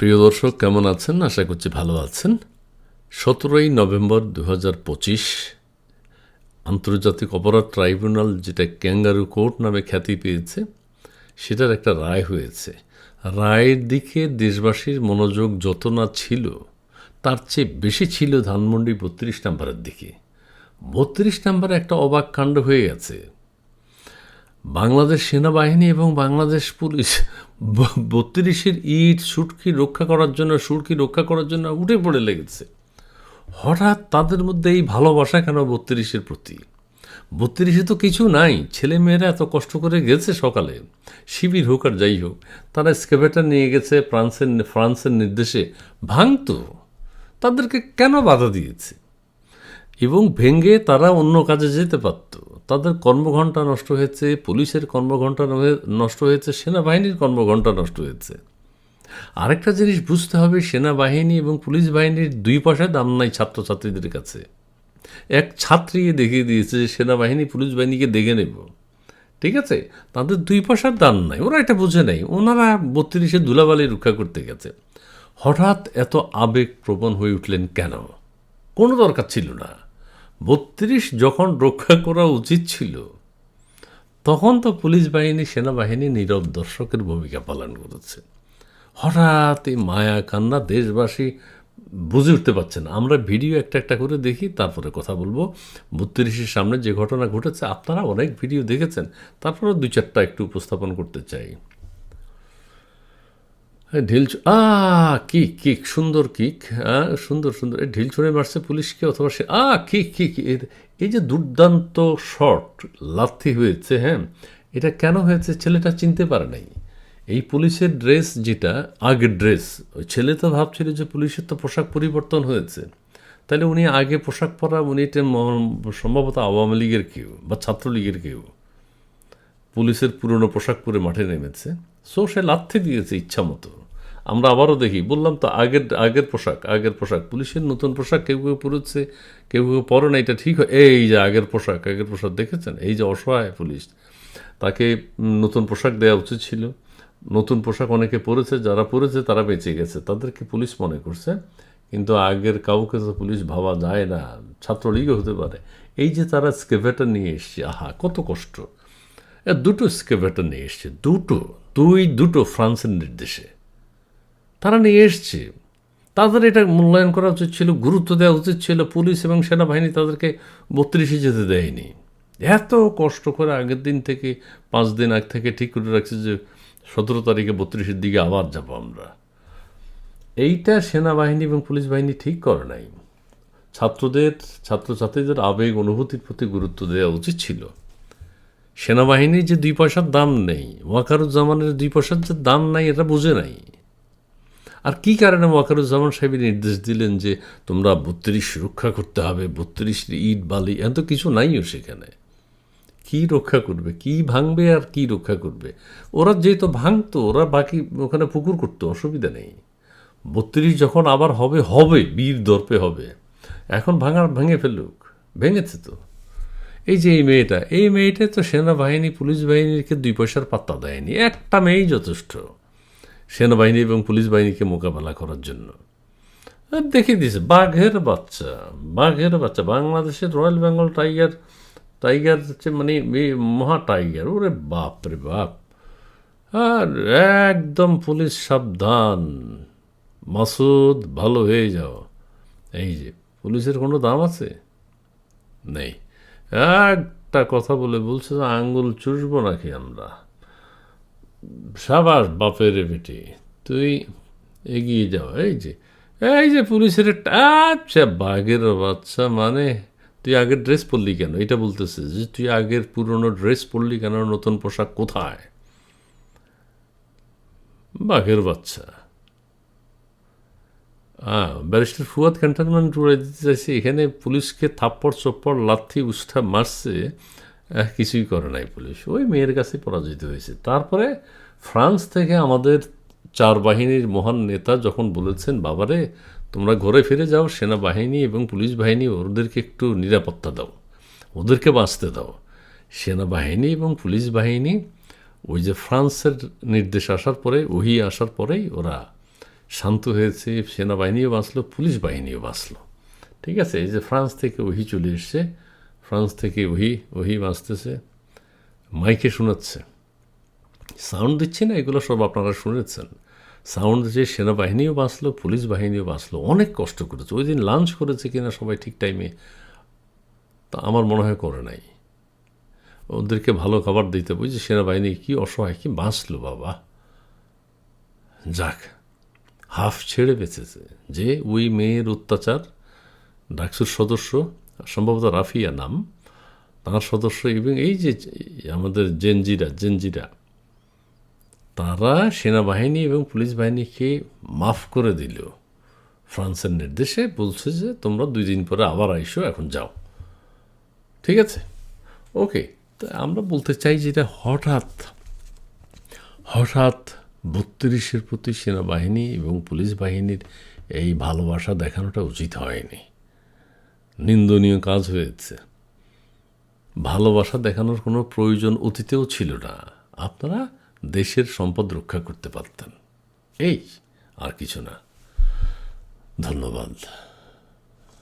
প্রিয় দর্শক, কেমন আছেন? আশা করছি ভালো আছেন। সতেরোই নভেম্বর দু আন্তর্জাতিক অপরাধ ট্রাইব্যুনাল যেটা ক্যাঙ্গারু কোর্ট নামে খ্যাতি পেয়েছে, সেটার একটা রায় হয়েছে। রায়ের দিকে দেশবাসীর মনোযোগ যত না ছিল, তার চেয়ে বেশি ছিল ধানমন্ডি বত্রিশ নাম্বারের দিকে। বত্রিশ নাম্বারে একটা অবাক কাণ্ড হয়ে গেছে। বাংলাদেশ সেনাবাহিনী এবং বাংলাদেশ পুলিশ বত্রিশের ইট, সুটকি রক্ষা করার জন্য সুটকি রক্ষা করার জন্য উঠে পড়ে লেগেছে। হঠাৎ তাদের মধ্যে এই ভালোবাসা কেন বত্রিশের প্রতি? বত্রিশে তো কিছু নাই ছেলে মেয়েরা এত কষ্ট করে গেছে সকালে। শিবির হোক আর যাই হোক, তারা স্কেভেটার নিয়ে গেছে, ফ্রান্সের ফ্রান্সের নির্দেশে। ভাঙতো। তাদেরকে কেন বাধা দিয়েছে? এবং ভেঙে তারা অন্য কাজে যেতে পারত। তাদের কর্মঘণ্টা নষ্ট হয়েছে, পুলিশের কর্মঘণ্টা নষ্ট হয়েছে, সেনাবাহিনীর কর্মঘণ্টা নষ্ট হয়েছে। আরেকটা জিনিস বুঝতে হবে, সেনাবাহিনী এবং পুলিশ বাহিনীর দুই পয়সায় দাম নাই ছাত্রছাত্রীদের কাছে। এক ছাত্রী দেখিয়ে দিয়েছে যে, সেনাবাহিনী, পুলিশ বাহিনীকে দেখে নেব। ঠিক আছে? তাদের দুই পয়সার দাম নাই। ওরা এটা বুঝে নেই। ওনারা বত্রিশে ধুলাবালি রক্ষা করতে গেছে। হঠাৎ এত আবেগ প্রবণ হয়ে উঠলেন কেন? কোনো দরকার ছিল না। বত্রিশ যখন রক্ষা করা উচিত ছিল, তখন তো পুলিশ বাহিনী, সেনাবাহিনী নীরব দর্শকের ভূমিকা পালন করেছে। হঠাৎ এই মায়া কান্না দেশবাসী বুঝে উঠতে পারছেন আমরা ভিডিও একটা একটা করে দেখি, তারপরে কথা বলব। বত্রিশের সামনে যে ঘটনা ঘটেছে, আপনারা অনেক ভিডিও দেখেছেন তারপরে দুই চারটা একটু উপস্থাপন করতে চাই। হ্যাঁ, ঢিল আ কিক কিক সুন্দর কিক হ্যাঁ সুন্দর সুন্দর। ঢিল ছুঁড়ে মারছে পুলিশকে অথবা সে আ কিক কিক। এই যে দুর্দান্ত শট লাথি হয়েছে হ্যাঁ এটা কেন হয়েছে ছেলেটা চিনতে পারে নাই। এই পুলিশের ড্রেস যেটা আগের ড্রেস ওই ছেলে তো ভাবছিল যে পুলিশের তো পোশাক পরিবর্তন হয়েছে। তাহলে উনি আগে পোশাক পরা উনি এটা সম্ভবত আওয়ামী লীগের কেউ বা ছাত্রলীগের কেউ। পুলিশের পুরনো পোশাক পরে মাঠে নেমেছে। সো সে লাথি দিয়েছে ইচ্ছা মতো। আমরা আবারও দেখি, বললাম তো আগের আগের পোশাক আগের পোশাক। পুলিশের নতুন পোশাক কেউ কেউ পরেছে, কেউ কেউ পরে না, এটা ঠিক এই যে আগের পোশাক আগের পোশাক দেখেছেন? এই যে অসহায় পুলিশ। তাকে নতুন পোশাক দেওয়া উচিত ছিল। নতুন পোশাক অনেকে পরেছে, যারা পরেছে তারা বেঁচে গেছে। তাদেরকে পুলিশ মনে করছে, কিন্তু আগের কাউকে তো পুলিশ ভাবা যায় না। ছাত্রলীগও হতে পারে। এই যে তারা স্কেভেটার নিয়ে এসছে, আহা, কত কষ্ট। এ দুটো স্কেভেটার নিয়ে এসছে, দুটো, দুই, দুটো ফ্রান্সের নির্দেশে। তারা নিয়ে এসছে। তাদের এটা মূল্যায়ন করা উচিত ছিল, গুরুত্ব দেওয়া উচিত ছিল। পুলিশ এবং সেনাবাহিনী তাদেরকে বত্রিশে যেতে দেয়নি। এত কষ্ট করে আগের দিন থেকে, পাঁচ দিন আগ থেকে ঠিক করে রাখছে যে সতেরো তারিখে বত্রিশের দিকে আবার যাব আমরা। এইটা সেনাবাহিনী এবং পুলিশ বাহিনী ঠিক করে নাই। ছাত্রদের, ছাত্রছাত্রীদের আবেগ, অনুভূতির প্রতি গুরুত্ব দেওয়া উচিত ছিল। সেনাবাহিনীর যে দুই পয়সার দাম নেই, ওয়াকারুজ্জামানের দুই পয়সার যে দাম নাই, এটা বুঝে নাই। আর কি কারণে ওয়াকারুজ্জামান সাহেব নির্দেশ দিলেন যে তোমরা বত্রিশ রক্ষা করতে হবে, বত্রিশ ইট, বালি এত কিছু নাইও সেখানে। কি রক্ষা করবে? কি ভাঙবে আর কি রক্ষা করবে? ওরা যেহেতু ভাঙতো, ওরা বাকি ওখানে পুকুর করতো, অসুবিধা নেই। বত্রিশ যখন আবার হবে হবে, বীর দর্পে হবে। এখন ভাঙার ভেঙে ফেলুক, ভেঙেছে তো। এই যে এই মেয়েটা এই মেয়েটা তো সেনাবাহিনী, পুলিশ বাহিনীকে দুই পয়সার পাত্তা দেয়নি। একটা মেয়েই যথেষ্ট। সেনাবাহিনী এবং পুলিশ বাহিনীকে মোকাবেলা করার জন্য। দেখিয়ে দিয়েছে, বাঘের বাচ্চা বাঘের বাচ্চা, বাংলাদেশের রয়্যাল বেঙ্গল টাইগার টাইগার হচ্ছে মানে মহা টাইগার, ওরে বাপ রে বাপ। আর একদম পুলিশ সাবধান। মাসুদ, ভালো হয়ে যাও। এই যে, পুলিশের কোনো দাম আছে? নেই। একটা কথা বলে বলছে আঙ্গুল চুষবো নাকি আমরা? সাবাস বাপের বেটি। তুই এগিয়ে যাও, এই যে এই যে পুলিশের আচ্ছা বাঘের বাচ্চা মানে তুই আগের ড্রেস পরলি কেন? এটা বলতেছে যে তুই আগের পুরনো ড্রেস পরলি কেন? নতুন পোশাক কোথায়? বাঘের বাচ্চা। হ্যাঁ ব্যারিস্টার ফুয়াদ ক্যান্টনমেন্ট উড়ে দিতে চাইছে। এখানে পুলিশকে থাপ্পড় চপ্পড়, লাথি উষ্ঠা মারছে। কিছুই করে নাই পুলিশ। ওই মেয়ের কাছে পরাজিত হয়েছে। তারপরে ফ্রান্স থেকে আমাদের চার বাহিনীর মহান নেতা যখন বলেছেন, বাবারে, তোমরা ঘরে ফিরে যাও, সেনাবাহিনী এবং পুলিশ বাহিনী, ওদেরকে একটু নিরাপত্তা দাও, ওদেরকে বাঁচতে দাও। সেনাবাহিনী এবং পুলিশ বাহিনী, ওই যে ফ্রান্সের নির্দেশ আসার পরে, ওহি আসার পরেই ওরা শান্ত হয়েছে, সেনাবাহিনীও বাঁচলো, পুলিশ বাহিনীও বাঁচলো। ঠিক আছে, এই যে ফ্রান্স থেকে ওহি চলে এসছে ফ্রান্স থেকে ওহি ওহি বাঁচতেছে। মাইকে শোনাচ্ছে। সাউন্ড দিচ্ছে না, এগুলো সব আপনারা শুনেছেন। সাউন্ড যে সেনাবাহিনীও বাঁচলো, পুলিশ বাহিনীও বাঁচলো, অনেক কষ্ট করেছে। ওই দিন লাঞ্চ করেছে কিনা সবাই ঠিক টাইমে তা আমার মনে হয় করে নাই। ওদেরকে ভালো খাবার দিতে বুঝছি সেনাবাহিনী কি অসহায়, কি বাঁচলো বাবা। যাক, হাফ ছেড়ে বেঁচেছে। যে, ওই মেয়ের অত্যাচার, ডাকসুর সদস্য সম্ভবত রাফিয়া নাম, তার সদস্য এবং এই যে আমাদের জেনজিরা জেনজিরা, তারা সেনাবাহিনী এবং পুলিশ বাহিনীকে মাফ করে দিল। ফ্রান্সের নির্দেশে বলছে যে, তোমরা দুই দিন পরে আবার আইসো, এখন যাও। ঠিক আছে? ওকে, তা আমরা বলতে চাই যেটা হঠাৎ হঠাৎ বত্রিশের প্রতি সেনাবাহিনী এবং পুলিশ বাহিনীর এই ভালোবাসা দেখানোটা উচিত হয়নি। নিন্দনীয় কাজ হয়েছে। ভালোবাসা দেখানোর কোনো প্রয়োজন অতীতেও ছিল না। আপনারা দেশের সম্পদ রক্ষা করতে পারতেন। এই আর কিছু না। ধন্যবাদ।